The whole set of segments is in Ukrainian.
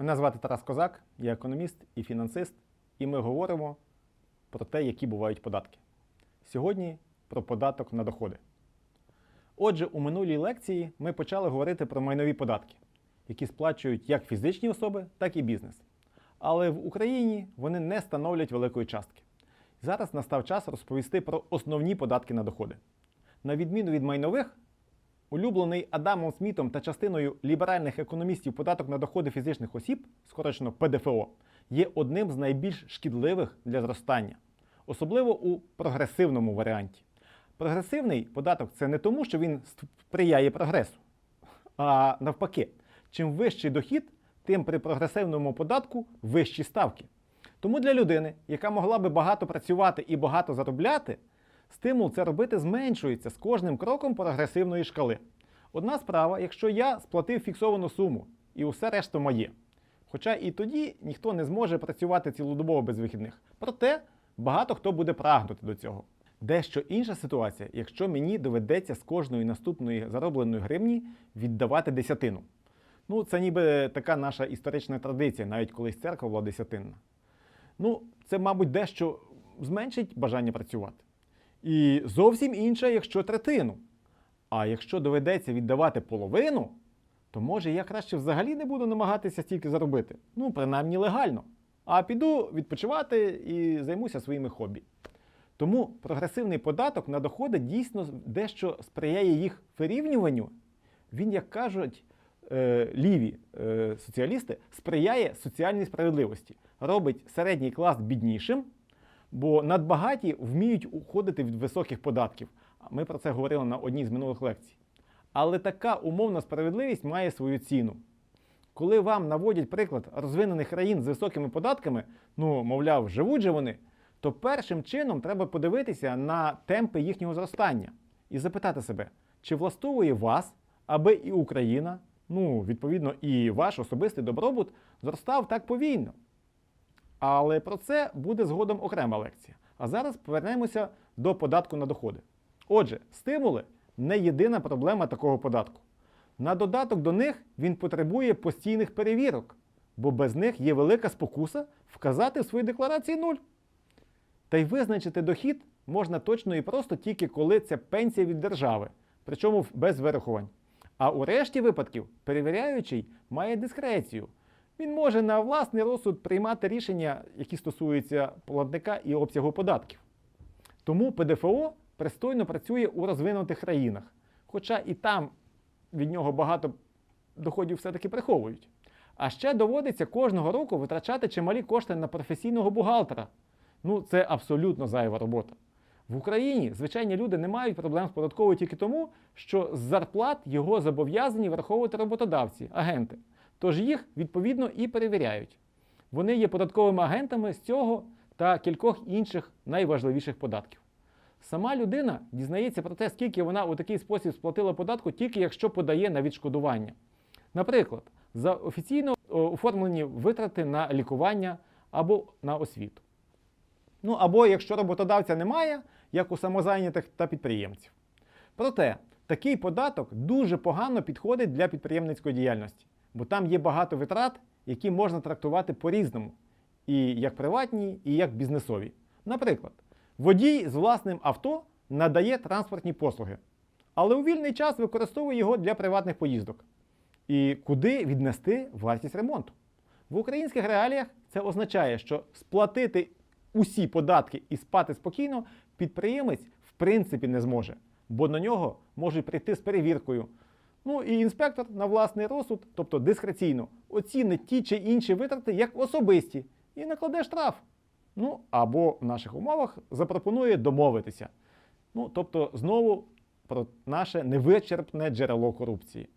Мене звати Тарас Козак, я економіст і фінансист, і ми говоримо про те, які бувають податки. Сьогодні про податок на доходи. Отже, у минулій лекції ми почали говорити про майнові податки, які сплачують як фізичні особи, так і бізнес. Але в Україні вони не становлять великої частки. Зараз настав час розповісти про основні податки на доходи. На відміну від майнових, улюблений Адамом Смітом та частиною ліберальних економістів податок на доходи фізичних осіб, скорочено ПДФО, є одним з найбільш шкідливих для зростання, особливо у прогресивному варіанті. Прогресивний податок це не тому, що він сприяє прогресу, а навпаки, чим вищий дохід, тим при прогресивному податку вищі ставки. Тому для людини, яка могла би багато працювати і багато заробляти, стимул це робити зменшується з кожним кроком прогресивної шкали. Одна справа, якщо я сплатив фіксовану суму і усе решта моє. Хоча і тоді ніхто не зможе працювати цілодобово без вихідних. Проте багато хто буде прагнути до цього. Дещо інша ситуація, якщо мені доведеться з кожної наступної заробленої гривні віддавати десятину. Ну, це ніби така наша історична традиція, навіть колись церква була десятинна. Ну, це, мабуть, дещо зменшить бажання працювати. І зовсім інше, якщо третину. А якщо доведеться віддавати половину, то може я краще взагалі не буду намагатися стільки заробити. Ну, принаймні легально. А піду відпочивати і займуся своїми хобі. Тому прогресивний податок на доходи дійсно дещо сприяє їх вирівнюванню. Він, як кажуть е, ліві е, соціалісти, сприяє соціальній справедливості, робить середній клас біднішим, бо надбагаті вміють уходити від високих податків. Ми про це говорили на одній з минулих лекцій. Але така умовна справедливість має свою ціну. Коли вам наводять приклад розвинених країн з високими податками, ну, мовляв, живуть же вони, то першим чином треба подивитися на темпи їхнього зростання і запитати себе, чи влаштовує вас, аби і Україна, ну, відповідно, і ваш особистий добробут зростав так повільно. Але про це буде згодом окрема лекція. А зараз повернемося до податку на доходи. Отже, стимули не єдина проблема такого податку. На додаток до них він потребує постійних перевірок, бо без них є велика спокуса вказати в своїй декларації нуль. Та й визначити дохід можна точно і просто тільки коли це пенсія від держави, причому без вирахувань. А у решті випадків перевіряючий має дискрецію. Він може на власний розсуд приймати рішення, які стосуються платника і обсягу податків. Тому ПДФО пристойно працює у розвинутих країнах, хоча і там від нього багато доходів все-таки приховують. А ще доводиться кожного року витрачати чималі кошти на професійного бухгалтера. Ну, це абсолютно зайва робота. В Україні звичайні люди не мають проблем з податковою тільки тому, що з зарплат його зобов'язані враховувати роботодавці, агенти. Тож їх відповідно і перевіряють. Вони є податковими агентами з цього та кількох інших найважливіших податків. Сама людина дізнається про те, скільки вона у такий спосіб сплатила податку, тільки якщо подає на відшкодування. Наприклад, за офіційно оформлені витрати на лікування або на освіту. Ну або якщо роботодавця немає, як у самозайнятих та підприємців. Проте такий податок дуже погано підходить для підприємницької діяльності, бо там є багато витрат, які можна трактувати по-різному, і як приватні, і як бізнесові. Наприклад, водій з власним авто надає транспортні послуги, але у вільний час використовує його для приватних поїздок. І куди віднести вартість ремонту? В українських реаліях це означає, що сплатити усі податки і спати спокійно підприємець в принципі не зможе, бо на нього можуть прийти з перевіркою. Ну і інспектор на власний розсуд, тобто дискреційно, оцінить ті чи інші витрати як особисті і накладе штраф. Ну або в наших умовах запропонує домовитися. Ну, тобто, знову про наше невичерпне джерело корупції.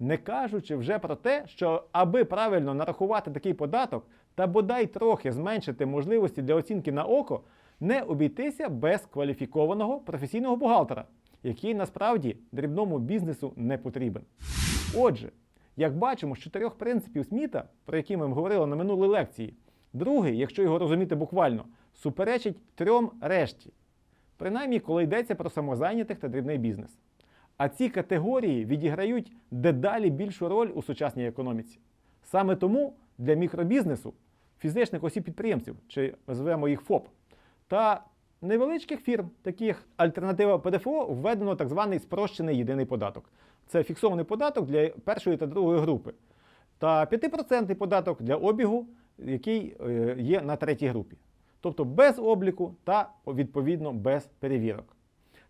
Не кажучи вже про те, що аби правильно нарахувати такий податок та бодай трохи зменшити можливості для оцінки на око, не обійтися без кваліфікованого професійного бухгалтера, який насправді дрібному бізнесу не потрібен. Отже, як бачимо з чотирьох принципів Сміта, про які ми говорили на минулій лекції, другий, якщо його розуміти буквально, суперечить трьом решті, принаймні коли йдеться про самозайнятих та дрібний бізнес. А ці категорії відіграють дедалі більшу роль у сучасній економіці. Саме тому для мікробізнесу, фізичних осіб підприємців, чи звемо їх ФОП, та невеличких фірм, таких альтернатива ПДФО, введено так званий спрощений єдиний податок. Це фіксований податок для першої та другої групи. Та 5% податок для обігу, який е, є на третій групі. Тобто без обліку та відповідно без перевірок.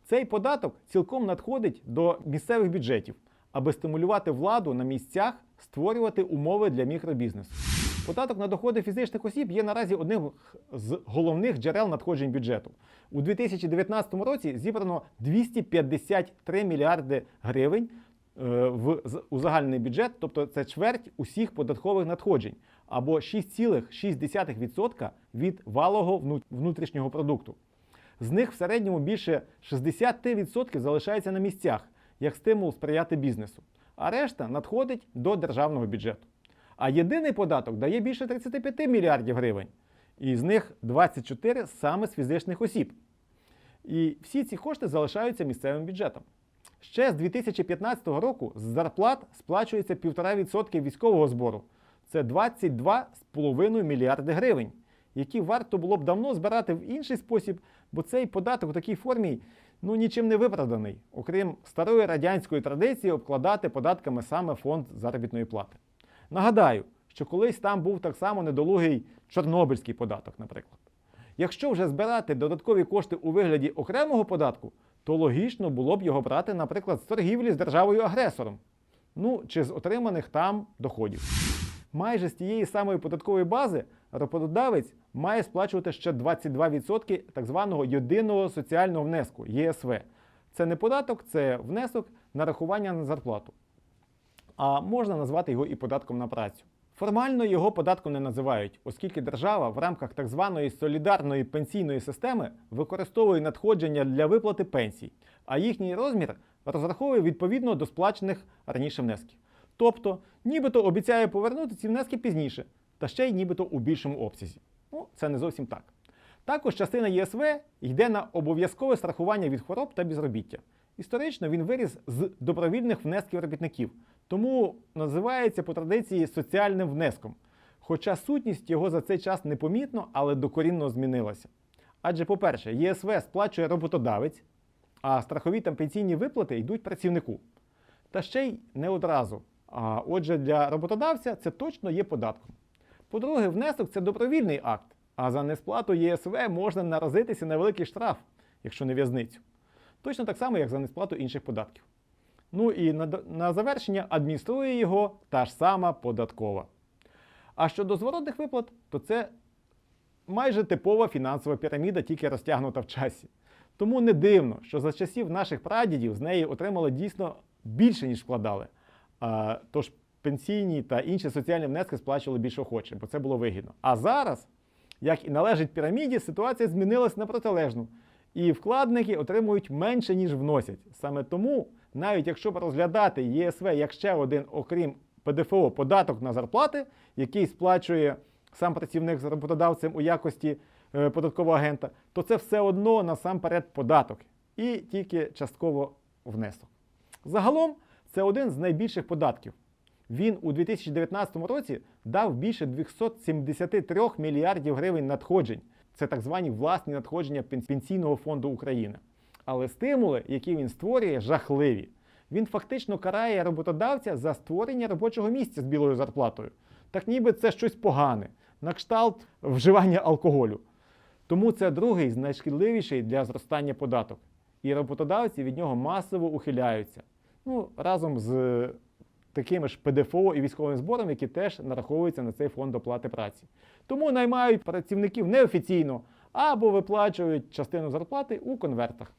Цей податок цілком надходить до місцевих бюджетів, аби стимулювати владу на місцях створювати умови для мікробізнесу. Податок на доходи фізичних осіб є наразі одним з головних джерел надходжень бюджету. У 2019 році зібрано 253 мільярди гривень е, в з- узагальнений бюджет, тобто це чверть усіх податкових надходжень, або 6,6% від валового вну- внутрішнього продукту. З них в середньому більше 60% залишається на місцях як стимул сприяти бізнесу, а решта надходить до державного бюджету. А єдиний податок дає більше 35 мільярдів гривень, і з них 24 саме з фізичних осіб. І всі ці кошти залишаються місцевим бюджетом. Ще з 2015 року з зарплат сплачується 1,5% військового збору. Це 22,5 мільярди гривень, які варто було б давно збирати в інший спосіб, бо цей податок у такій формі ну, нічим не виправданий, окрім старої радянської традиції обкладати податками саме фонд заробітної плати. Нагадаю, що колись там був так само недолугий чорнобильський податок, наприклад. Якщо вже збирати додаткові кошти у вигляді окремого податку, то логічно було б його брати, наприклад, з торгівлі з державою-агресором, ну чи з отриманих там доходів. Майже з тієї самої податкової бази роботодавець має сплачувати ще 22% так званого єдиного соціального внеску ЄСВ. Це не податок, це внесок на рахування на зарплату. А можна назвати його і податком на працю. Формально його податком не називають, оскільки держава в рамках так званої солідарної пенсійної системи використовує надходження для виплати пенсій, а їхній розмір розраховує відповідно до сплачених раніше внесків. Тобто, нібито обіцяє повернути ці внески пізніше, та ще й нібито у більшому обсязі. Ну, це не зовсім так. Також частина ЄСВ йде на обов'язкове страхування від хвороб та безробіття. Історично він виріс з добровільних внесків робітників, тому називається по традиції соціальним внеском. Хоча сутність його за цей час непомітно, але докорінно змінилася. Адже, по-перше, ЄСВ сплачує роботодавець, а страхові та пенсійні виплати йдуть працівнику. Та ще й не одразу. А отже, для роботодавця це точно є податком. По-друге, внесок це добровільний акт, а за несплату ЄСВ можна наразитися на великий штраф, якщо не в'язницю. Точно так само, як за несплату інших податків. Ну і на, на завершення адмініструє його та ж сама податкова. А щодо зворотних виплат, то це майже типова фінансова піраміда, тільки розтягнута в часі. Тому не дивно, що за часів наших прадідів з неї отримали дійсно більше, ніж вкладали. А, тож пенсійні та інші соціальні внески сплачували більш охоче, бо це було вигідно. А зараз, як і належить піраміді, ситуація змінилась на протилежну. І вкладники отримують менше, ніж вносять. Саме тому, навіть якщо розглядати ЄСВ як ще один, окрім ПДФО, податок на зарплати, який сплачує сам працівник з роботодавцем у якості е, податкового агента, то це все одно насамперед податок і тільки частково внесок. Загалом це один з найбільших податків. Він у 2019 році дав більше 273 мільярдів гривень надходжень. Це так звані власні надходження Пенсійного фонду України. Але стимули, які він створює, жахливі. Він фактично карає роботодавця за створення робочого місця з білою зарплатою. Так ніби це щось погане, на кшталт вживання алкоголю. Тому це другий з найшкідливіший для зростання податок. І роботодавці від нього масово ухиляються. Ну, разом з такими ж ПДФО і військовим збором, які теж нараховуються на цей фонд оплати праці. Тому наймають працівників неофіційно або виплачують частину зарплати у конвертах.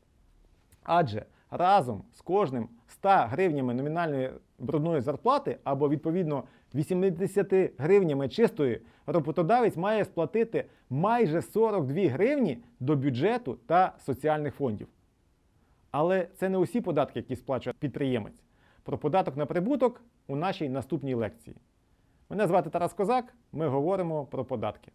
Адже разом з кожним 100 гривнями номінальної брудної зарплати або відповідно 80 гривнями чистої, роботодавець має сплатити майже 42 гривні до бюджету та соціальних фондів. Але це не усі податки, які сплачує підприємець. Про податок на прибуток у нашій наступній лекції. Мене звати Тарас Козак. Ми говоримо про податки.